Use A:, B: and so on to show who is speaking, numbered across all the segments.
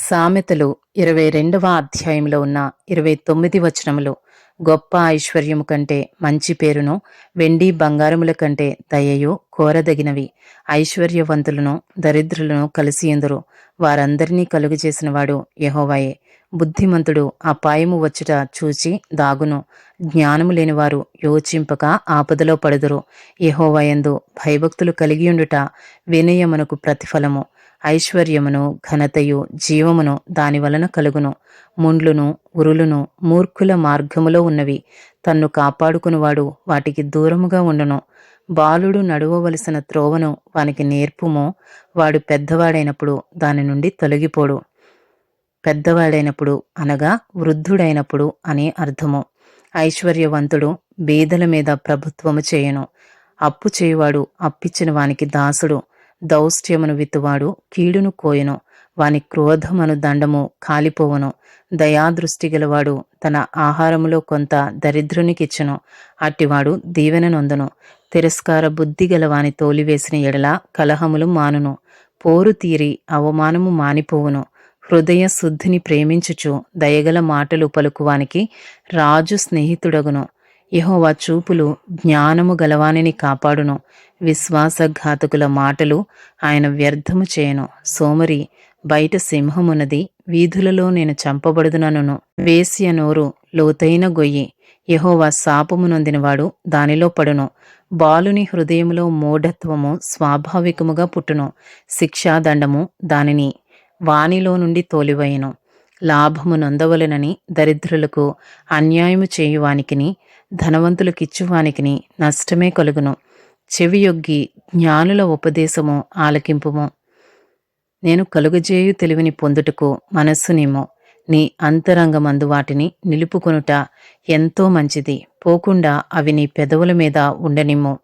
A: సామెతలు ఇరవై రెండవ అధ్యాయంలో ఉన్న ఇరవై తొమ్మిది వచనములు గొప్ప ఐశ్వర్యము కంటే మంచి పేరును వెండి బంగారముల కంటే దయయు కోరదగినవి. ఐశ్వర్యవంతులను దరిద్రులను కలిసి ఎందురు? వారందరినీ కలుగజేసినవాడు యహోవాయే. బుద్ధిమంతుడు అపాయము వచ్చుట చూచి దాగును. జ్ఞానము లేనివారు యోచింపక ఆపదలో పడుదురు. యహోవాయందు భయభక్తులు కలిగియుండుట వినయమునకు ప్రతిఫలము. ఐశ్వర్యమును ఘనతయు జీవమును దాని వలన కలుగును. ముండ్లును ఉరులును మూర్ఖుల మార్గములో ఉన్నవి. తన్ను కాపాడుకునివాడు వాటికి దూరముగా ఉండును. బాలుడు నడువవలసిన త్రోవను వానికి నేర్పుమో. వాడు పెద్దవాడైనప్పుడు దాని నుండి తొలగిపోడు. పెద్దవాడైనప్పుడు అనగా వృద్ధుడైనప్పుడు అనే అర్థము. ఐశ్వర్యవంతుడు బీదల మీద ప్రభుత్వము చేయను. అప్పు చేయువాడు అప్పిచ్చిన వానికి దాసుడు. దౌష్ట్యమును విత్తువాడు కీడును కోయను. వాని క్రోధమను దండము కాలిపోవును. దయాదృష్టి గలవాడు తన ఆహారములో కొంత దరిద్రునికిచ్చును. అట్టివాడు దీవెన నొందును. తిరస్కార బుద్ధి గలవాని తోలివేసిన ఎడల కలహములు మానును. పోరు తీరి అవమానము మానిపోవును. హృదయ శుద్ధిని ప్రేమించుచు దయగల మాటలు పలుకువానికి రాజు స్నేహితుడగును. యహోవా చూపులు జ్ఞానము గలవానిని కాపాడును. విశ్వాసఘాతకుల మాటలు ఆయన వ్యర్థము చేయను. సోమరి బయట సింహమున్నది వీధులలో నేను చంపబడుదునను వేశ్య నోరు లోతైన గొయ్యి యహోవా శాపము నొందినవాడు దానిలో పడును. బాలుని హృదయములో మూఢత్వము స్వాభావికముగా పుట్టును. శిక్షాదండము దానిని వానిలో నుండి తోలివయను. లాభము నొందవలెనని దరిద్రులకు అన్యాయము చేయువానికిని ధనవంతులకిచ్చువానికిని నష్టమే కలుగును. చెవియొగ్గి జ్ఞానుల ఉపదేశము ఆలకింపుము. నేను కలుగజేయు తెలివిని పొందుటకు మనస్సునేమో నీ అంతరంగమందు వాటిని నిలుపుకొనుట ఎంతో మంచిది. పోకుండా అవి నీ పెదవుల మీద ఉండనిమ్ము.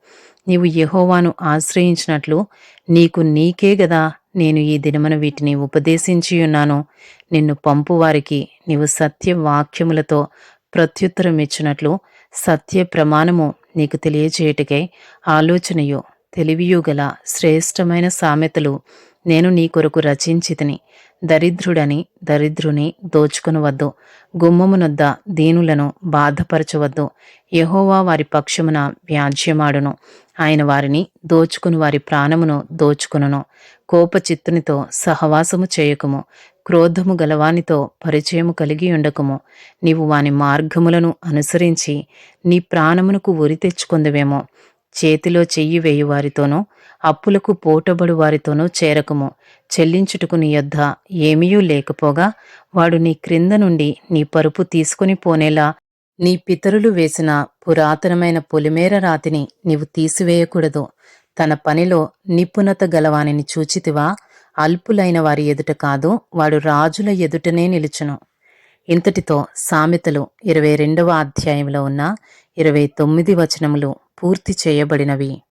A: నీవు యహోవాను ఆశ్రయించినట్లు నీకు నీకే గదా నేను ఈ దినమున వీటిని ఉపదేశించి ఉన్నాను. నిన్ను పంపువారికి నీవు సత్య వాక్యములతో ప్రత్యుత్తరం ఇచ్చినట్లు సత్య ప్రమాణము నీకు తెలియచేయుటకై ఆలోచనయు తెలివియు గల శ్రేష్టమైన సామెతలు నేను నీ కొరకు రచించితిని. దరిద్రుడని దరిద్రుని దోచుకునవద్దు. గుమ్మమునొద్ద దీనులను బాధపరచవద్దు. యహోవా వారి పక్షమున వ్యాజ్యమాడును. ఆయన వారిని దోచుకుని వారి ప్రాణమును దోచుకును కోపచిత్తునితో సహవాసము చేయకుము. క్రోధము గలవానితో పరిచయము కలిగి ఉండకుము. నీవు వాని మార్గములను అనుసరించి నీ ప్రాణమునకు ఉరి తెచ్చుకుందవేమో. చేతిలో చెయ్యి వేయువారితోనూ అప్పులకు పోటబడు వారితోనూ చేరకుము. చెల్లించుటకు నీ యొద్ద ఏమీయూ లేకపోగా వాడు నీ క్రింద నుండి నీ పరుపు తీసుకుని పోనేలా నీ పితరులు వేసిన పురాతనమైన పొలిమేర రాతిని నీవు తీసివేయకూడదు. తన పనిలో నిపుణత గలవానిని చూచితివా? అల్పులైన వారి ఎదుట కాదు వాడు రాజుల ఎదుటనే నిలుచును. ఇంతటితో సామెతలు ఇరవై రెండవ అధ్యాయంలో ఉన్న ఇరవై తొమ్మిది వచనములు పూర్తి చేయబడినవి.